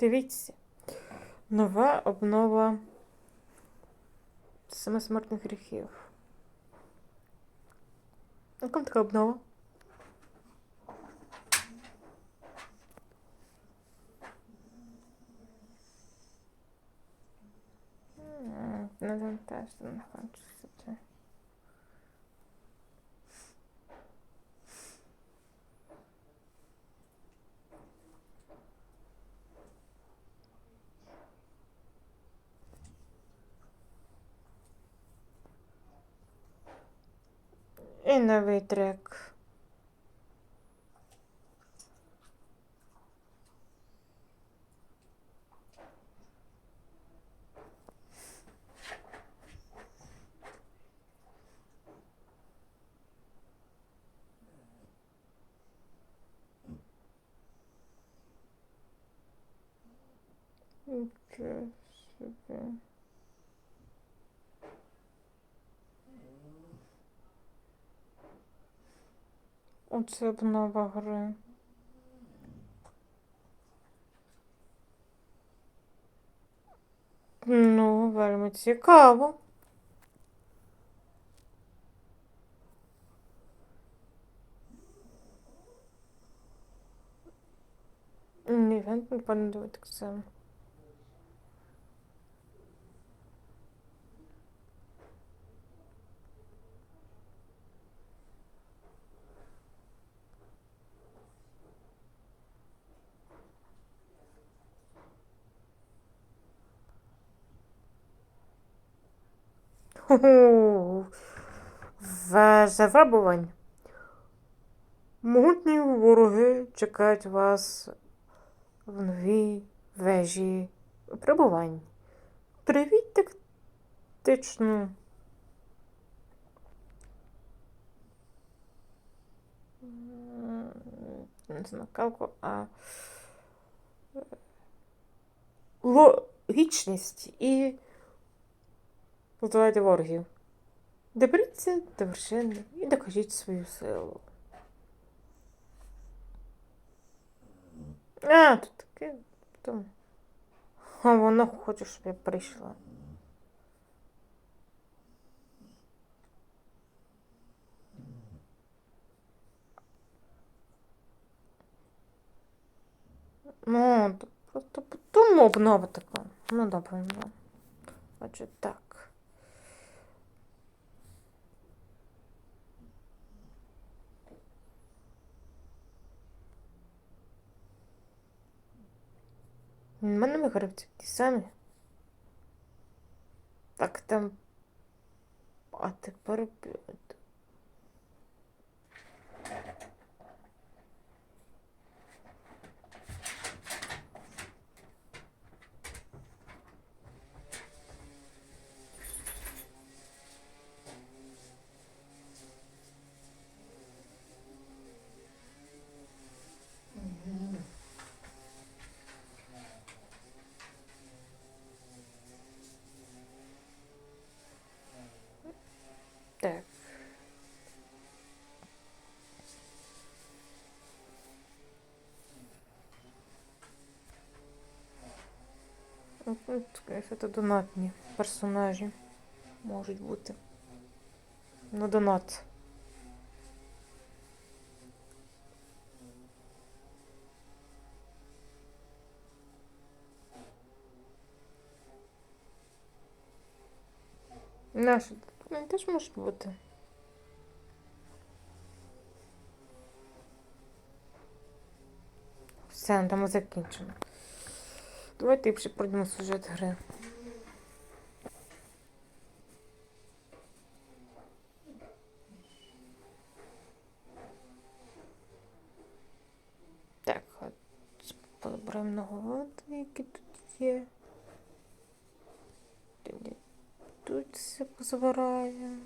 Дивіться. Нова обнова семи смертних гріхів. Яка така обнова? М, Ну, там теж не хочеться це. І новий трек. Нічого собі. Оце обнова гри. Ну, вельми цікаво. Ні, він не так випробувань. Могутні вороги чекають вас в новій вежі випробувань. Привіть тактичну. Не смакалку, а е, логічність і Подолайте ворогів. Доберіться до вершини і докажіть свою силу. А, тут таке. Там. А вона хоче, щоб я прийшла. Ну, то просто потім обнова така. Ну, добре, ну. Отже, так. Мене вигравці ті самі. Так там. А тепер. п'ять. Так. Ну, Це донатні персонажі можуть бути. На донат. Наші вони теж можуть бути. Все, на тому закінчено. Давайте ліпше пройдемо сюжет гри. Так, от подобраємо нагороди, які тут є. Тут все позабираю.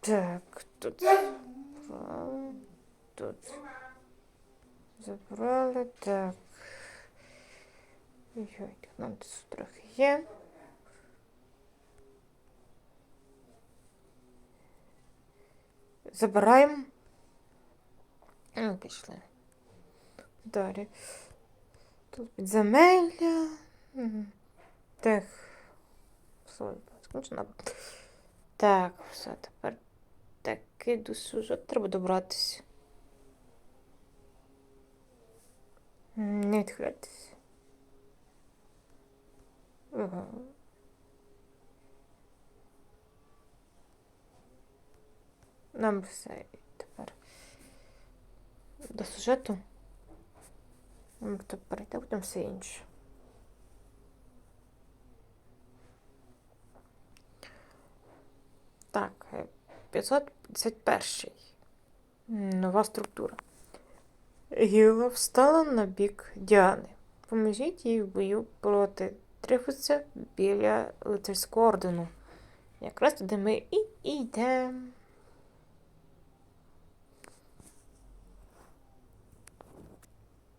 Так, тут тут забрали, так. Ой, нам тут трохи є. Забираємо. Ну, пішли. Далі. Тут підземелля. Так. Так, все, тепер такий до сюжет треба добратися. Не відхилятися. Нам все тепер до сюжету. Нам хто перейде, потім все інше. Так, е, 551. Нова структура. Гіла встала на бік Діани. Поможіть їй в бою проти Трифуса біля лицарського ордену. Якраз туди ми і йдемо.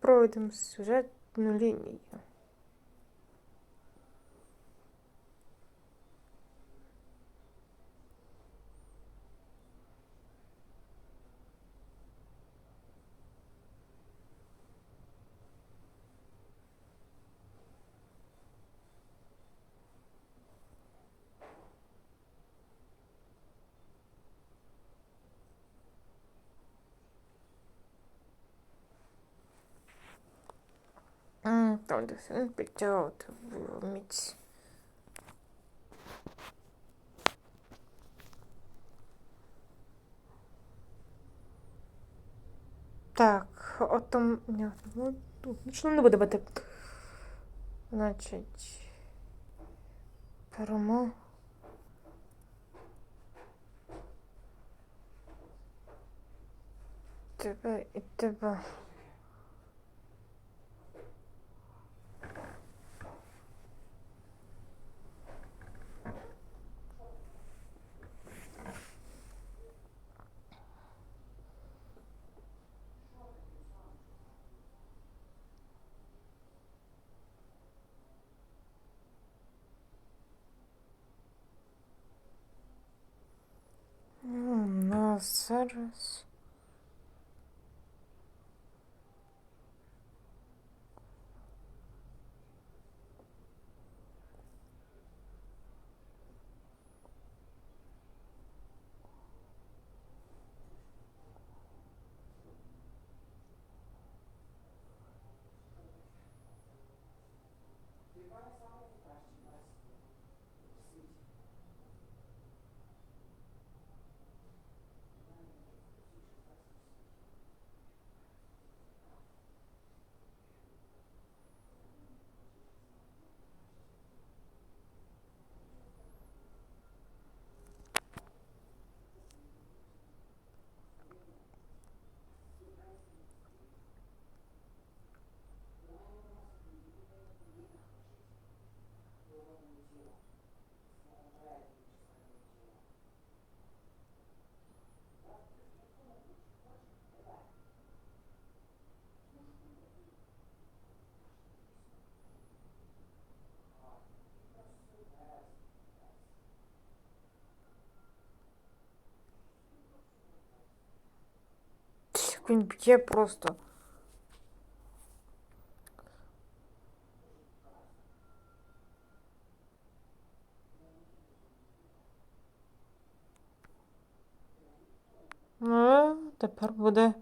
Пройдемо сюжетну лінію. Все підтягувати в міць. Так, там. Ні, ну, ну, не буде бути. Значить. Перемо. Тебе і тебе. Ну, у нас Він б'є просто. Ну, тепер буде.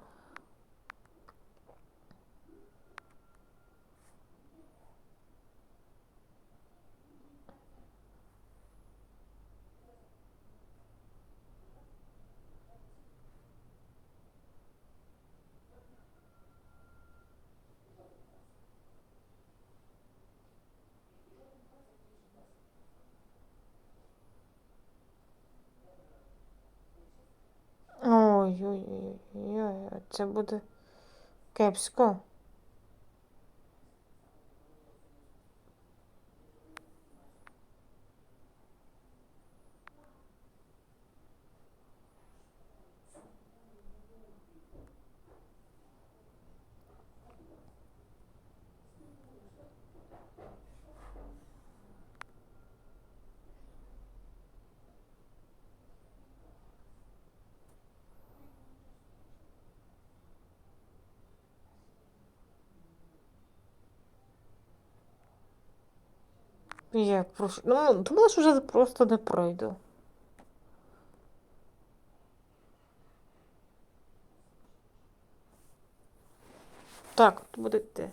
Це буде кепсько. Я прошу. Ну, думала, що вже просто не пройду. Так, от буде ти.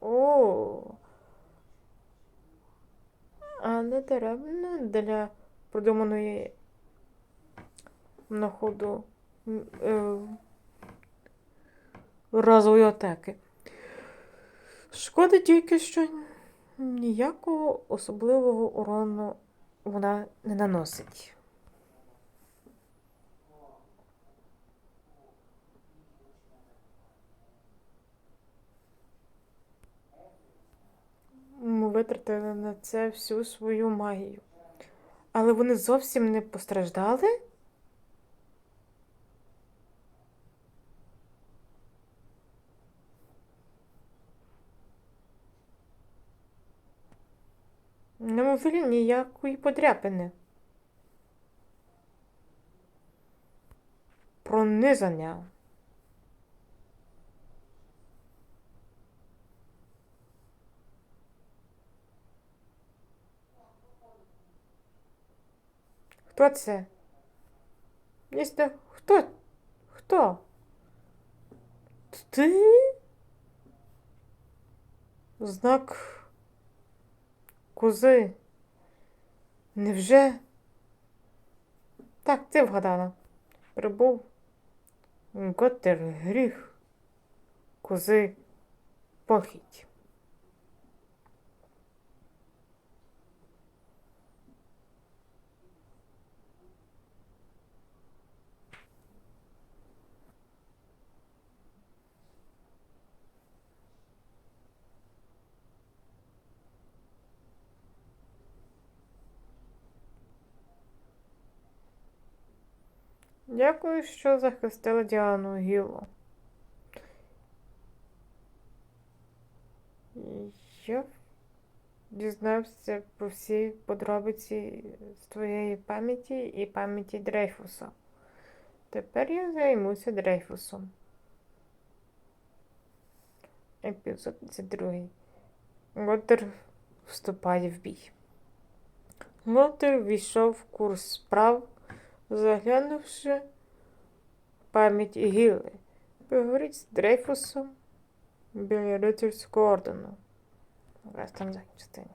О. А не даремно для продуманої на ходу разової атаки. Шкода тільки, що ніякого особливого урону вона не наносить. Ми витратили на це всю свою магію. Але вони зовсім не постраждали? Немовлі ніякої подряпини. Пронизання. Хто це? Місто, хто? Хто? Ти? Знак кози. Невже? Так, ти вгадала. Прибув Готер гріх кози похідь. Дякую, що захистила Діану Гілу. Я дізнався про всі подробиці з твоєї пам'яті і пам'яті Дрейфуса. Тепер я займуся Дрейфусом. Епізод 32. Готтер вступає в бій. Готтер війшов в курс справ, заглянувши пам'ять Гіли. Поговорить з Дрейфусом біля рицарського ордену. Якраз там задній частині.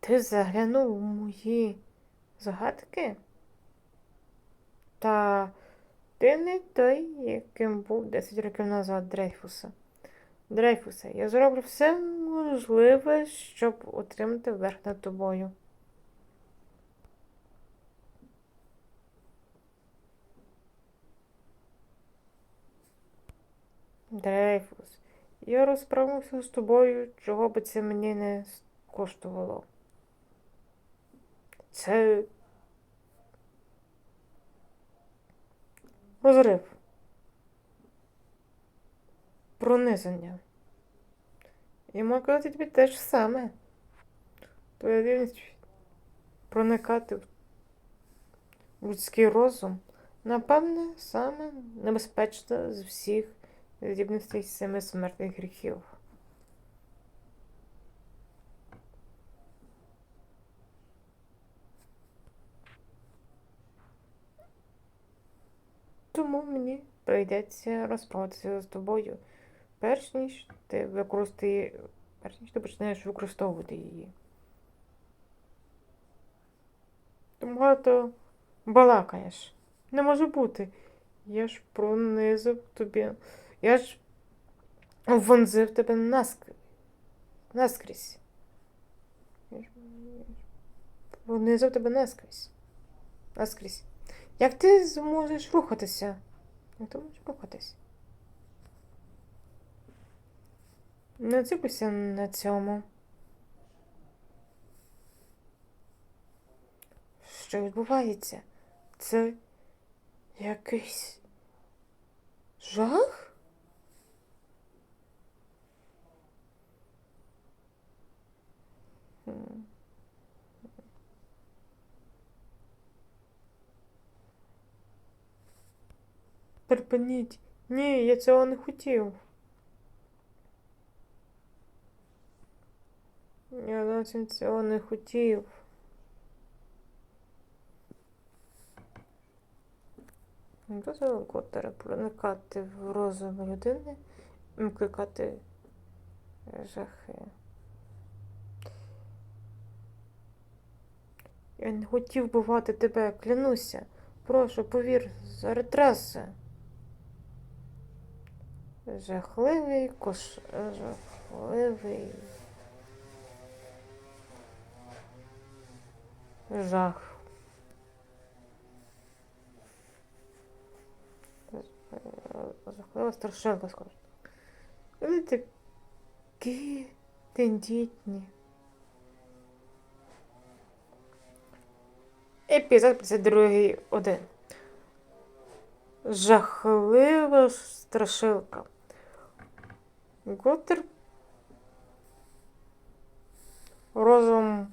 Ти заглянув у мої загадки? Та ти не той, яким був 10 років назад Дрейфуса. Дрейфусе, я зроблю все можливе, щоб отримати верх над тобою. Дрейфус, я розправився з тобою, чого би це мені не коштувало. Це розрив. Пронизання. І можу казати тобі те ж саме. Твоя здібність проникати в людський розум, напевне, саме небезпечна з всіх здібностей семи смертних гріхів. Тому мені прийдеться розправитися з тобою, перш ніж ти використає, перш ніж ти почнеш використовувати її. Ти багато балакаєш. Не може бути. Я ж пронизав тобі. Я ж вонзив тебе наск... наскрізь. Я ж тебе наскрізь. Наскрізь. Як ти зможеш рухатися? Як ти можеш рухатись? Не ціпуйся на цьому. Що відбувається? Це якийсь жах? Припиніть. Ні, я цього не хотів. Я зовсім цього не хотів. Дозволив Коттера проникати в розум людини, і викликати жахи. Я не хотів вбивати тебе, клянуся. Прошу, повір, заради траси. Жахливий кош... жахливий. Жах. Жахлива страшилка, скажу. Вони такі тендітні. Епізод 52 один. Жахлива страшилка. Готер. Розум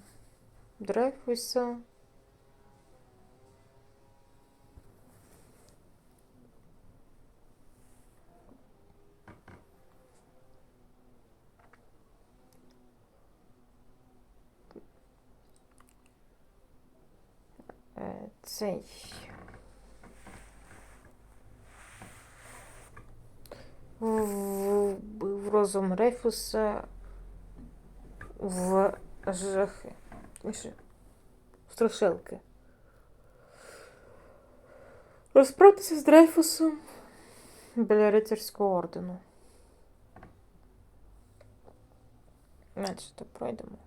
Дрейфуса. Е, Цей. В, в розум Рейфуса в жахи. Страшилки. Розпратися з Дрейфусом біля рицарського ордену. Наче пройдемо.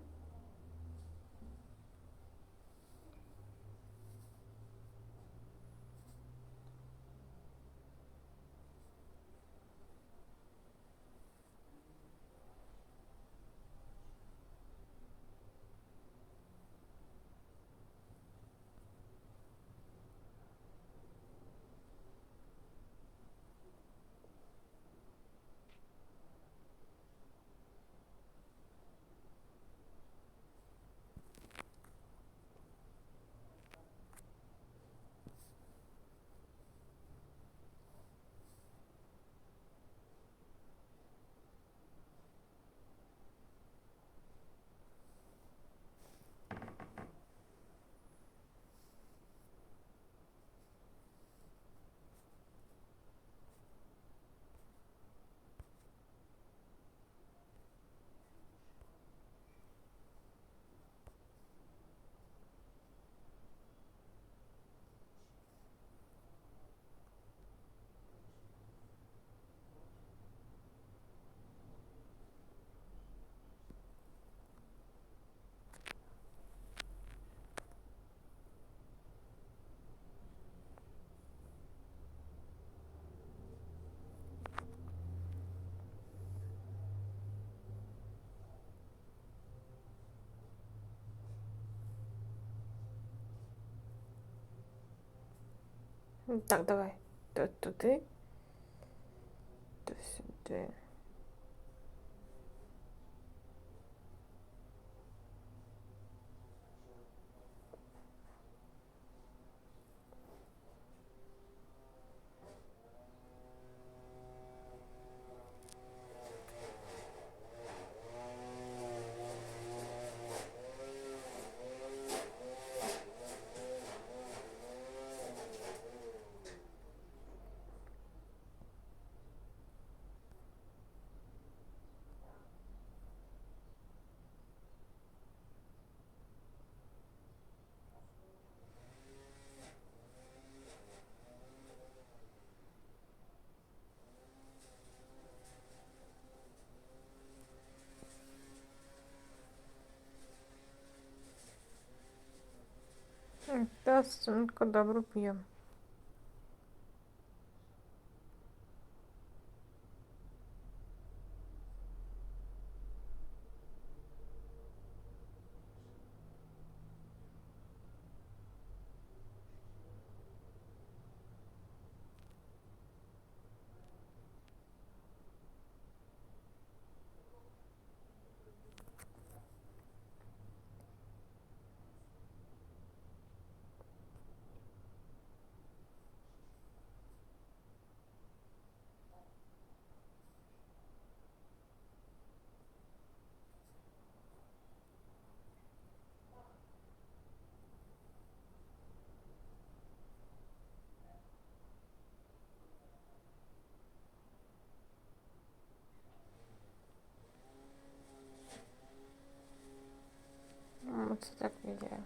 Так, давай. Т- Туди. Та сумка добре п'є. Так є.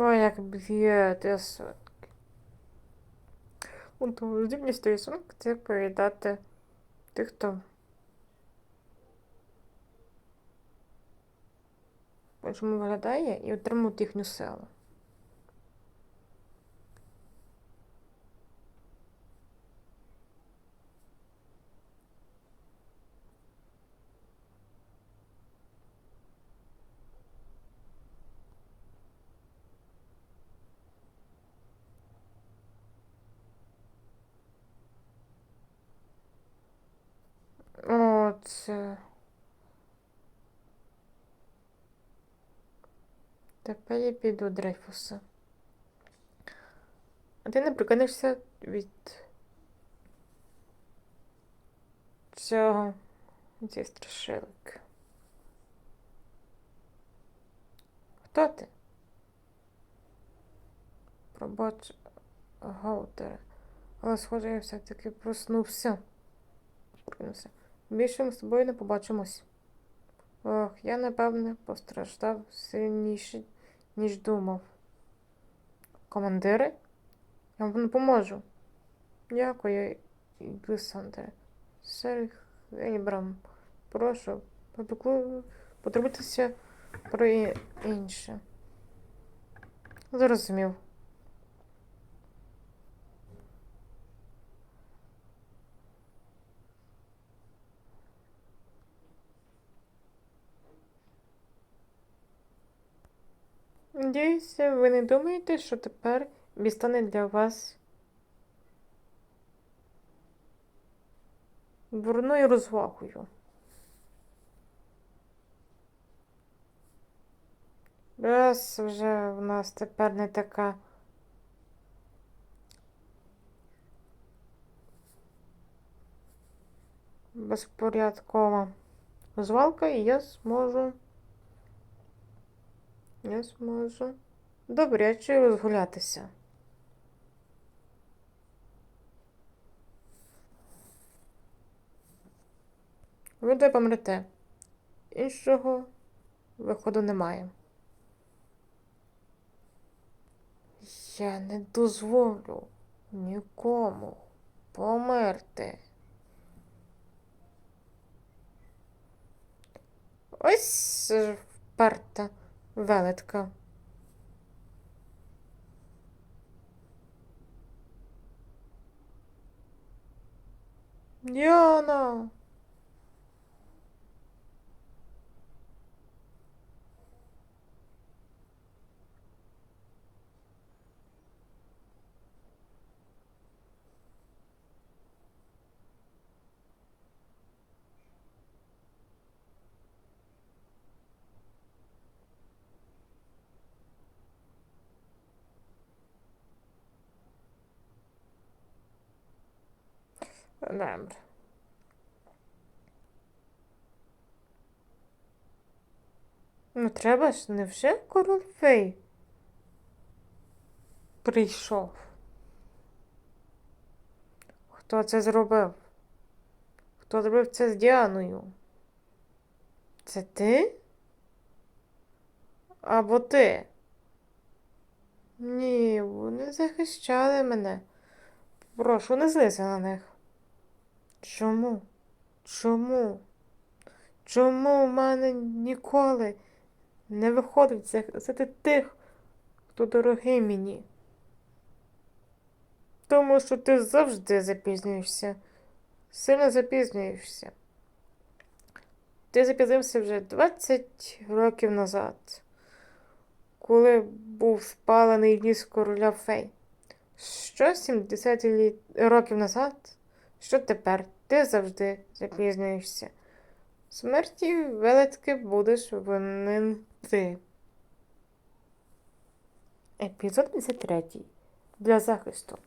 Ой, як б'є ти сотки. У здібність тої це передати тих, хто по-іншому виглядає і отримувати їхню силу. О, це. Тепер я піду Дрейфуса. А ти не прикинешся від цього цієї страшилки. Хто ти? Пробач, Гаутер. Але схоже, я все-таки проснувся. Прокинувся. Більше ми з тобою не побачимось. Ох, я, напевне, постраждав сильніше, ніж думав. Командири? Я вам допоможу. Дякую, Лисандре. Сер Ейбрам, прошу, потурбуйтеся про інше. Зрозумів. Надіюся, ви не думаєте, що тепер мій для вас дурною розвагою. Раз вже в нас тепер не така безпорядкова звалка, і я зможу. Я зможу добряче розгулятися. Ви де помрете. Іншого виходу немає. Я не дозволю нікому померти. Ось вперта waletka. Jana! Добре. Ну, треба ж, невже король фей прийшов? Хто це зробив? Хто зробив це з Діаною? Це ти? Або ти? Ні, вони захищали мене. Прошу, не злися на них. Чому? Чому? Чому в мене ніколи не виходить захистити тих, хто дорогий мені? Тому що ти завжди запізнюєшся, сильно запізнюєшся. Ти запізнився вже 20 років назад, коли був спалений ліс короля фей. Що 70 літ... років назад? Що тепер? Ти завжди запізнюєшся. Смерті велетки будеш винен ти. Епізод 53. Для захисту.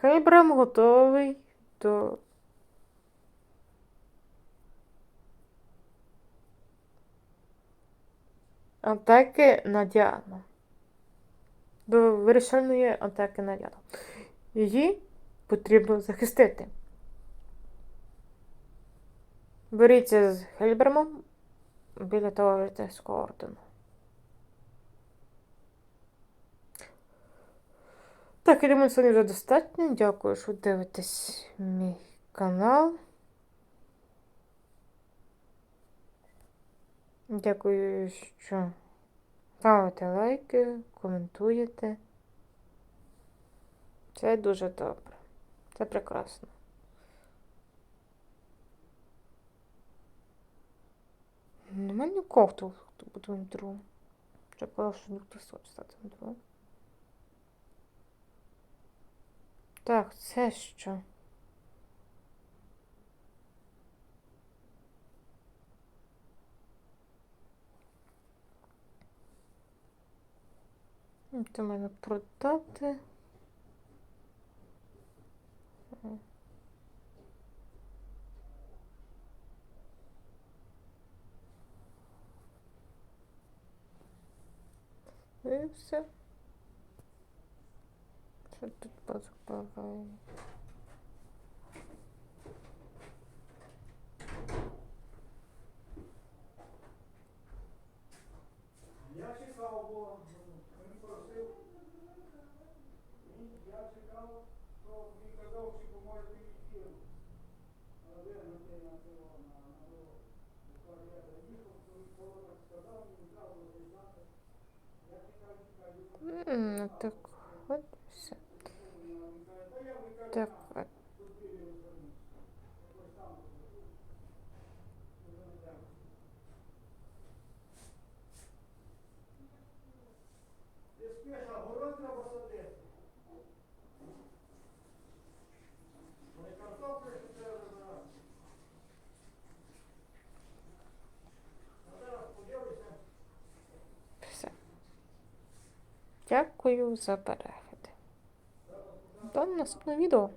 Хейбрам готовий до. Атаки на Діану. До вирішальної атаки на Діану. Її потрібно захистити. Боріться з Хельбермом біля того житейського ордену. Так, я думаю, сьогодні вже достатньо. Дякую, що дивитесь мій канал. Дякую, що ставите лайки, коментуєте. Це дуже добре. Це прекрасно. Нема нікого, хто, хто буде на другому. Я казав, що ніхто не хоче стати на другому. Так, це що? Це мене продати. І все. Що тут позабаває? Я чекав, бо він. Я чекав, то він казав, що поможе ефір. Але на на цього на дорогу. Я він коли так сказав, він зразу знати. Я чекав, чекав, М, Ну так от все. Так от. тут біля розвернусь. Якось там розвернусь. Дуже дякую. Ти спиш, а город треба садити. Не картоплю, що треба забирати. А зараз подивися. Все. Дякую за перегляд. До наступного відео.